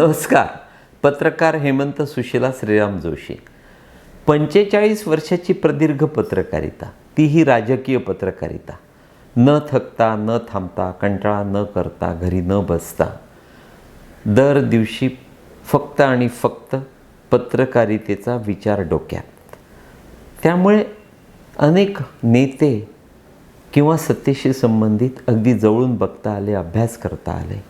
नमस्कार. पत्रकार हेमंत सुशीला श्रीराम जोशी. पंचेचाळीस वर्षाची प्रदीर्घ पत्रकारिता. तीही राजकीय पत्रकारिता. न थकता न थांबता कंटाळा न करता घरी न बसता. दर दिवशी फक्त आणि फक्त पत्रकारितेचा विचार डोक्यात. त्यामुळे अनेक नेते किंवा सत्तेशी संबंधित अगदी जवळून बघता आले अभ्यास करता आले.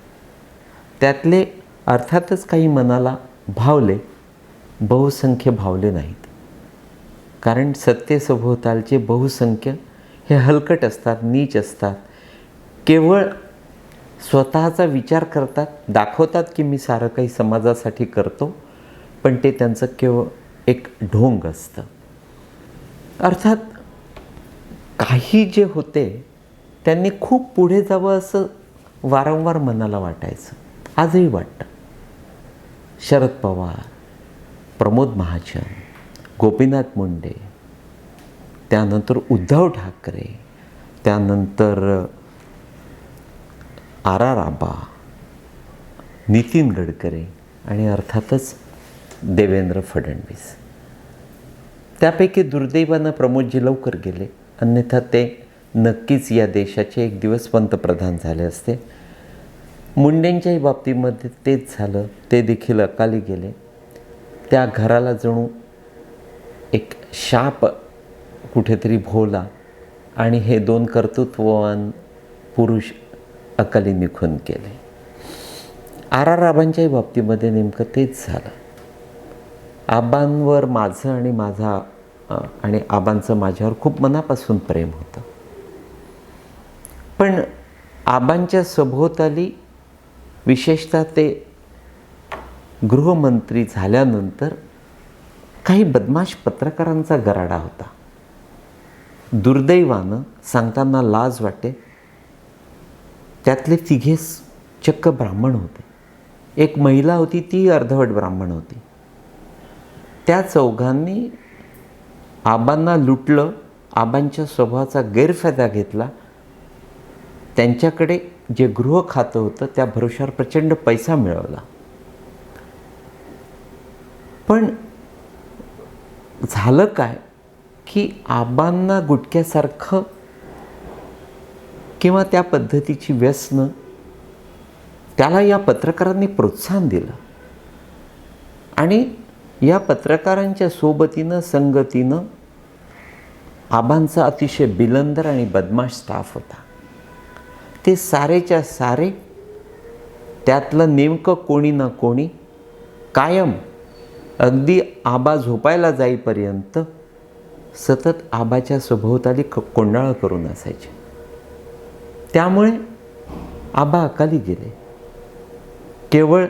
त्यातले अर्थातच काही मनाला भावले बहुसंख्य भावले नाहीत. कारण सत्तेसभोवतालचे बहुसंख्य हे हलकट असतात नीच असतात. केवळ स्वतःचा विचार करतात दाखवतात की मी सारं काही समाजासाठी करतो पण ते त्यांचं केवळ एक ढोंग असतं. अर्थात काही जे होते त्यांनी खूप पुढे जावं असं वारंवार मनाला वाटायचं. आजही वाटतं. शरद पवार प्रमोद महाजन गोपीनाथ मुंडे त्यानंतर उद्धव ठाकरे त्यानंतर आर आर आबा नितीन गडकरी आणि अर्थातच देवेंद्र फडणवीस. त्यापैकी दुर्दैवानं प्रमोदजी लवकर गेले. अन्यथा ते नक्कीच या देशाचे एक दिवस पंतप्रधान झाले असते. मुंडेंच्याही बाबतीमध्ये तेच झालं. ते देखील अकाली गेले. त्या घराला जणू एक शाप कुठेतरी भोवला आणि हे दोन कर्तृत्ववान पुरुष अकाली निघून गेले. आर आर आबांच्याही बाबतीमध्ये नेमकं तेच झालं. आबांवर माझं आणि माझा आणि आबांचं माझ्यावर खूप मनापासून प्रेम होतं. पण आबांच्या सभोवताली विशेषतः ते गृहमंत्री झाल्यानंतर काही बदमाश पत्रकारांचा गराडा होता. दुर्दैवानं सांगताना लाज वाटे त्यातले तिघे चक्क ब्राह्मण होते. एक महिला होती ती अर्धवट ब्राह्मण होती. त्या चौघांनी आबांना लुटलं आबांच्या स्वभावाचा गैरफायदा घेतला त्यांच्याकडे जे गृह खातं होतं त्या भरोशावर प्रचंड पैसा मिळवला. पण झालं काय? की आबांना गुटक्यासारखं किंवा त्या पद्धतीची व्यसनं त्याला या पत्रकारांनी प्रोत्साहन दिलं. आणि या पत्रकारांच्या सोबतीनं संगतीनं आबांचा अतिशय बिलंदर आणि बदमाश स्टाफ होता. ते सारेच्या सारे त्यातलं नेमकं कोणी ना कोणी कायम अगदी आबा झोपायला जाईपर्यंत सतत आबाच्या सभोवताली क कोंडाळं करून असायचे. त्यामुळे आबा अकाली गेले. केवळ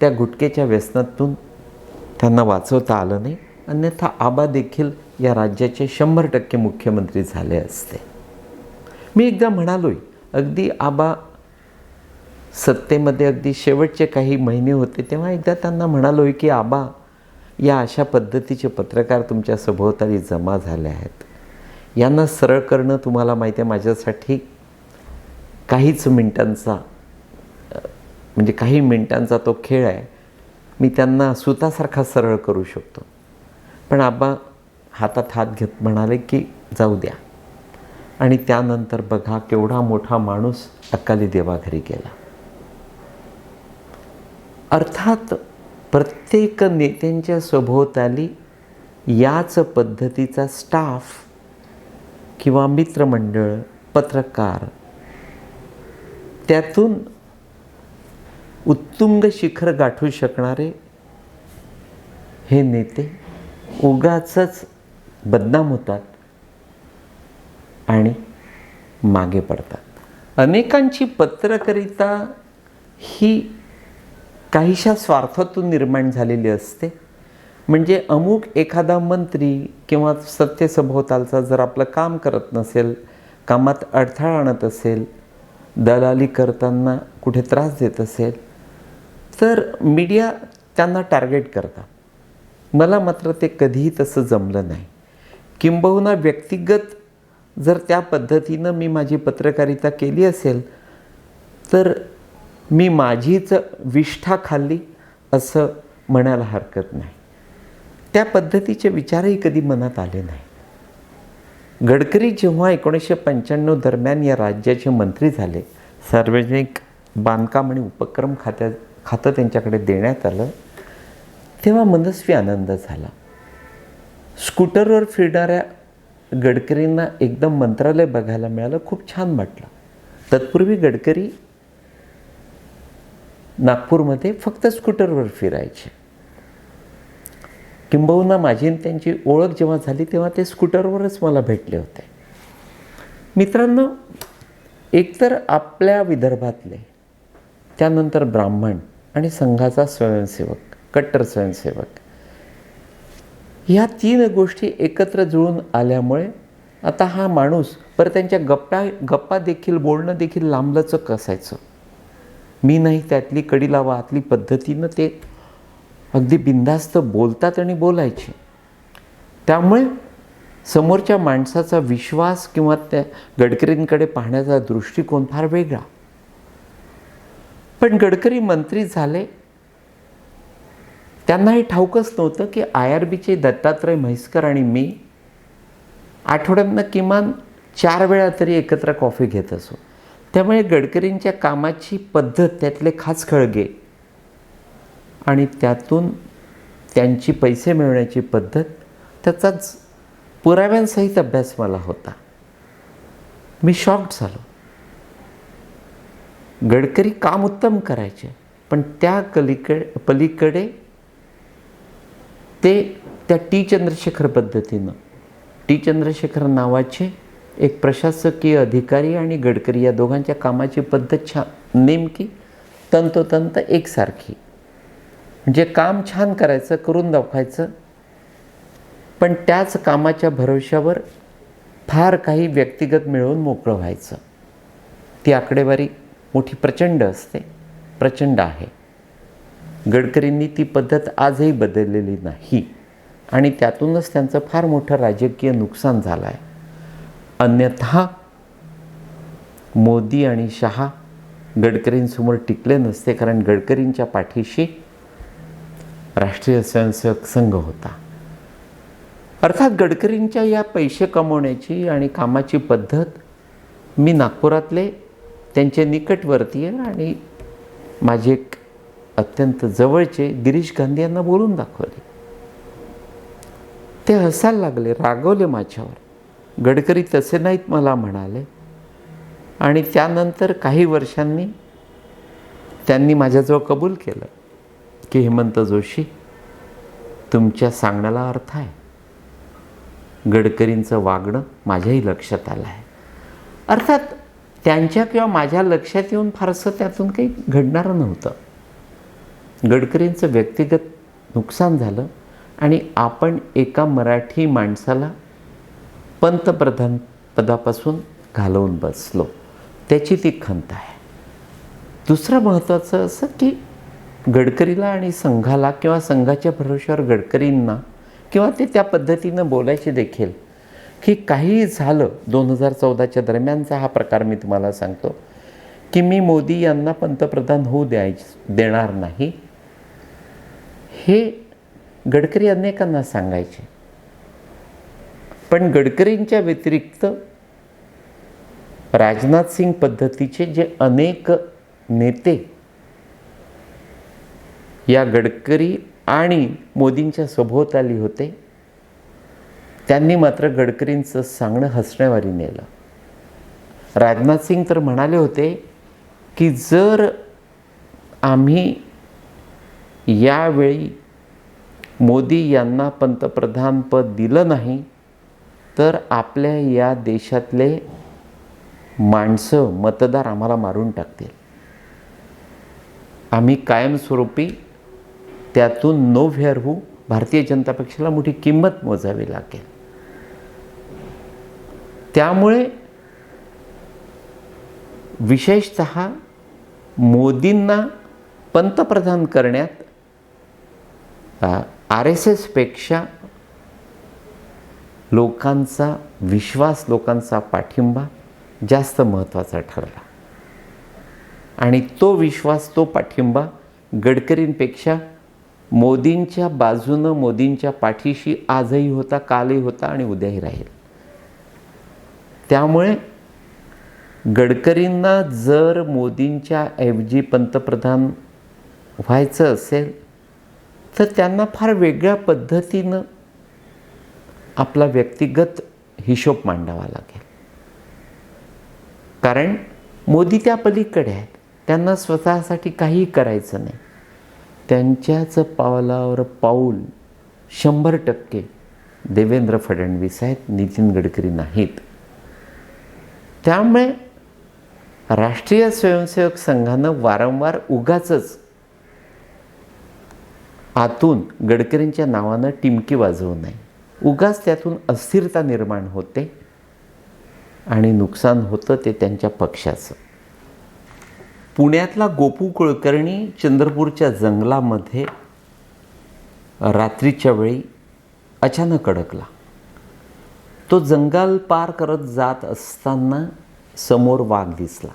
त्या गुटकेच्या व्यसनातून त्यांना वाचवता आलं नाही अन्यथा आबा देखील या राज्याचे शंभर टक्के मुख्यमंत्री झाले असते. मी एकदा म्हणालोय अगदी आबा सत्तेमध्ये अगदी शेवटचे काही महिने होते तेव्हा एकदा त्यांना म्हणालो की आबा या अशा पद्धतीचे पत्रकार तुमच्या सभोवताली जमा झाले आहेत. यांना सरळ करणं तुम्हाला माहिती आहे माझ्यासाठी काहीच मिनटांचा म्हणजे काही मिनटांचा तो खेळ आहे. मी त्यांना सुतासारखा सरळ करू शकतो. पण आबा हातात हात घेत म्हणाले की जाऊ द्या. आणि त्यानंतर बघा केवढा मोठा माणूस अकाली देवाघरी गेला. अर्थात प्रत्येक नेत्यांच्या सभोवताली याच पद्धतीचा स्टाफ किंवा मित्रमंडळ पत्रकार त्यातून उत्तुंग शिखर गाठू शकणारे हे नेते उगाच बदनाम होतात. आणि मागे पडतात. अनेकांची पत्रकरिता ही काहीशा स्वार्थातून निर्माण झालेली असते. म्हणजे अमुक एखादा मंत्री किंवा सत्यसभोवतालचा जर आपलं काम करत नसेल कामात अडथळा आणत असेल दलाली करताना कुठे त्रास देत असेल तर मीडिया त्यांना टार्गेट करतात. मला मात्र ते कधीही तसं जमलं नाही. किंबहुना व्यक्तिगत जर त्या पद्धतीनं मी माझी पत्रकारिता केली असेल तर मी माझीच विष्ठा खाल्ली असं म्हणायला हरकत नाही. त्या पद्धतीचे विचारही कधी मनात आले नाही. गडकरी जेव्हा एकोणीसशे पंच्याण्णव दरम्यान या राज्याचे मंत्री झाले सार्वजनिक बांधकाम आणि उपक्रम खात्या खातं त्यांच्याकडे देण्यात आलं तेव्हा मनस्वी आनंद झाला. स्कूटरवर फिरणाऱ्या गडकरींना एकदम मंत्रालय बघायला मिळालं खूप छान वाटलं. तत्पूर्वी गडकरी नागपूरमध्ये फक्त स्कूटरवर फिरायचे. किंबहुना माझी त्यांची ओळख जेव्हा झाली तेव्हा ते स्कूटरवरच मला भेटले होते. मित्रांनो एकतर आपल्या विदर्भातले त्यानंतर ब्राह्मण आणि संघाचा स्वयंसेवक कट्टर स्वयंसेवक ह्या तीन गोष्टी एकत्र जुळून आल्यामुळे आता हा माणूस पर त्यांच्या गप्पा गप्पा देखील बोलणं देखील लांबलचक असायचं. मी नाही त्यातली कडी लावा आतली पद्धतीनं ते अगदी बिनधास्त बोलतात आणि बोलायचे. त्यामुळे समोरच्या माणसाचा विश्वास किंवा त्या गडकरींकडे पाहण्याचा दृष्टिकोन फार वेगळा. पण गडकरी मंत्री झाले त्यांना हे ठाऊकच नव्हतं की आय आर बीचे दत्तात्रय म्हैसकर आणि मी आठवड्यातनं किमान चार वेळा तरी एकत्र कॉफी घेत असो. त्यामुळे गडकरींच्या कामाची पद्धत त्यातले खास खळगे आणि त्यातून त्यांची पैसे मिळवण्याची पद्धत त्याचाच पुराव्यांसहित अभ्यास मला होता. मी शॉक्ड झालो. गडकरी काम उत्तम करायचे पण त्या कलीकडे पलीकडे ते त्या टी चंद्रशेखर पद्धतीनं. टी चंद्रशेखर नावाचे एक प्रशासकीय अधिकारी आणि गडकरी या दोघांच्या कामाची पद्धत छान नेमकी तंतोतंत एकसारखी. म्हणजे काम छान करायचं करून दाखवायचं. पण त्याच कामाच्या भरोश्यावर फार काही व्यक्तिगत मिळवून मोकळं व्हायचं. ती आकडेवारी मोठी प्रचंड असते प्रचंड आहे. गडकरींनी ती पद्धत आजही बदललेली नाही. आणि त्यातूनच त्यांचं फार मोठं राजकीय नुकसान झालं आहे अन्यथा मोदी आणि शहा गडकरींसमोर टिकले नसते कारण गडकरींच्या पाठीशी राष्ट्रीय स्वयंसेवक संघ होता. अर्थात गडकरींच्या या पैसे कमवण्याची आणि कामाची पद्धत मी नागपुरातले त्यांचे निकटवर्तीय आणि माझे एक अत्यंत जवळचे गिरीश गांधी यांना बोलून दाखवले. ते हसायला लागले रागवले माझ्यावर. गडकरी तसे नाहीत मला म्हणाले. आणि त्यानंतर काही वर्षांनी त्यांनी माझ्याजवळ कबूल केलं की हेमंत जोशी तुमच्या सांगण्याला अर्थ आहे. गडकरींचं वागणं माझ्याही लक्षात आलं आहे. अर्थात त्यांच्या किंवा माझ्या लक्षात येऊन फारसं त्यातून काही घडणारं नव्हतं. गडकरींचं व्यक्तिगत नुकसान झालं आणि आपण एका मराठी माणसाला पंतप्रधान पदापासून घालवून बसलो. त्याची ती खंत आहे. दुसरं महत्त्वाचं असं की गडकरीला आणि संघाला किंवा संघाच्या भरोश्यावर गडकरींना किंवा ते त्या पद्धतीनं बोलायचे देखील की काहीही झालं दोन हजार चौदाच्या दरम्यानचा हा प्रकार मी तुम्हाला सांगतो की मी मोदी यांना पंतप्रधान होऊ द्याय देणार नाही. हे गडकरी अनेकांना सांगायचे. पण गडकरींच्या व्यतिरिक्त राजनाथ सिंग पद्धतीचे जे अनेक नेते या गडकरी आणि मोदींच्या सभोवताली होते त्यांनी मात्र गडकरींचं सांगणं हसण्यावारी नेलं. राजनाथ सिंग तर म्हणाले होते की जर आम्ही यावेळी मोदी यांना पंतप्रधानपद दिलं नाही तर आपल्या या देशातले माणसं मतदार आम्हाला मारून टाकतील. आम्ही कायमस्वरूपी त्यातून नो व्हेअर होऊ भारतीय जनता पक्षाला मोठी किंमत मोजावी लागेल. त्यामुळे विशेषत मोदींना पंतप्रधान करण्यात आर एस एसपेक्षा लोकांचा विश्वास लोकांचा पाठिंबा जास्त महत्त्वाचा ठरला. आणि तो विश्वास तो पाठिंबा गडकरींपेक्षा मोदींच्या बाजूनं मोदींच्या पाठीशी आजही होता कालही होता आणि उद्याही राहील. त्यामुळे गडकरींना जर मोदींच्या ऐवजी पंतप्रधान व्हायचं असेल तर त्यांना फार वेगळ्या पद्धतीनं आपला व्यक्तिगत हिशोब मांडावा लागेल. कारण मोदी त्या पलीकडे आहेत. त्यांना स्वतःसाठी काहीही करायचं नाही. त्यांच्याच पावलावर पाऊल शंभर टक्के देवेंद्र फडणवीस आहेत नितीन गडकरी नाहीत. त्यामुळे राष्ट्रीय स्वयंसेवक संघानं वारंवार उगाचच आतून गडकरींच्या नावानं टिमकी वाजवू नये. उगाच त्यातून अस्थिरता निर्माण होते आणि नुकसान होतं ते त्यांच्या पक्षाचं. पुण्यातला गोपू कुलकर्णी चंद्रपूरच्या जंगलामध्ये रात्रीच्या वेळी अचानक अडकला. तो जंगल पार करत जात असताना समोर वाघ दिसला.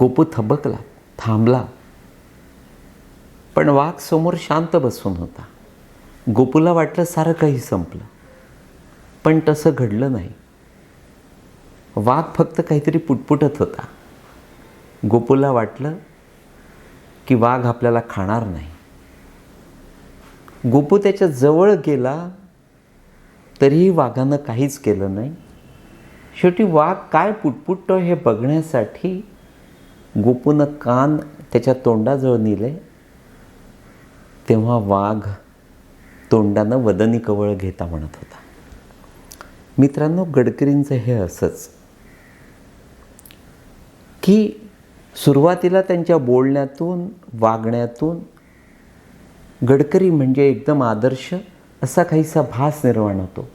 गोपू थबकला थांबला पण वाघ समोर शांत बसून होता. गोपूला वाटलं सारं काही संपलं. पण तसं घडलं नाही. वाघ फक्त काहीतरी पुटपुटत होता. गोपूला वाटलं की वाघ आपल्याला खाणार नाही. गोपू त्याच्याजवळ गेला तरीही वाघानं काहीच केलं नाही. शेवटी वाघ काय पुटपुटतो हे बघण्यासाठी गोपूनं कान त्याच्या तोंडाजवळ नेले तेव्हा वाघ तोंडानं वदनी कवळ घेता म्हणत होता. मित्रांनो गडकरींचं हे असंच की सुरुवातीला त्यांच्या बोलण्यातून वागण्यातून गडकरी म्हणजे एकदम आदर्श असा काहीसा भास निर्माण होतो.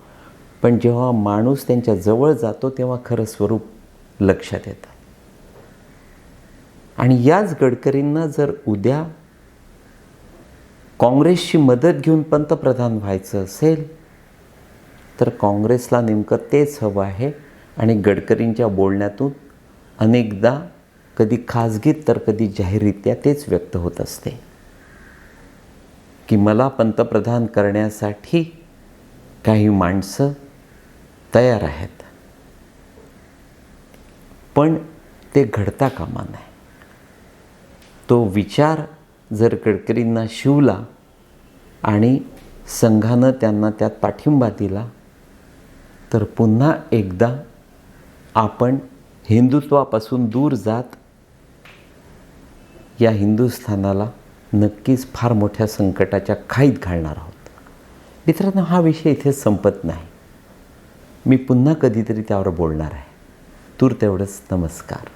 पण जेव्हा माणूस त्यांच्या जवळ जातो तेव्हा खरं स्वरूप लक्षात येतं. आणि याच गडकरींना जर उद्या काँग्रेसची मदत घेऊन पंतप्रधान व्हायचं असेल तर काँग्रेसला नेमकं तेच हवं आहे. आणि गडकरींच्या बोलण्यातून अनेकदा कधी खाजगीत तर कधी जाहीररित्या तेच व्यक्त होत असते की मला पंतप्रधान करण्यासाठी काही माणसं तयार आहेत. पण ते घडता कामा नाही तो विचार जर गडकरींना शिवला आणि संघानं त्यांना त्यात पाठिंबा दिला तर पुन्हा एकदा आपण हिंदुत्वापासून दूर जात या हिंदुस्थानाला नक्कीच फार मोठ्या संकटाच्या खाईत घालणार आहोत. मित्रांनो हा विषय इथे संपत नाही. मी पुन्हा कधीतरी त्यावर बोलणार आहे. तूर तेवढंच नमस्कार.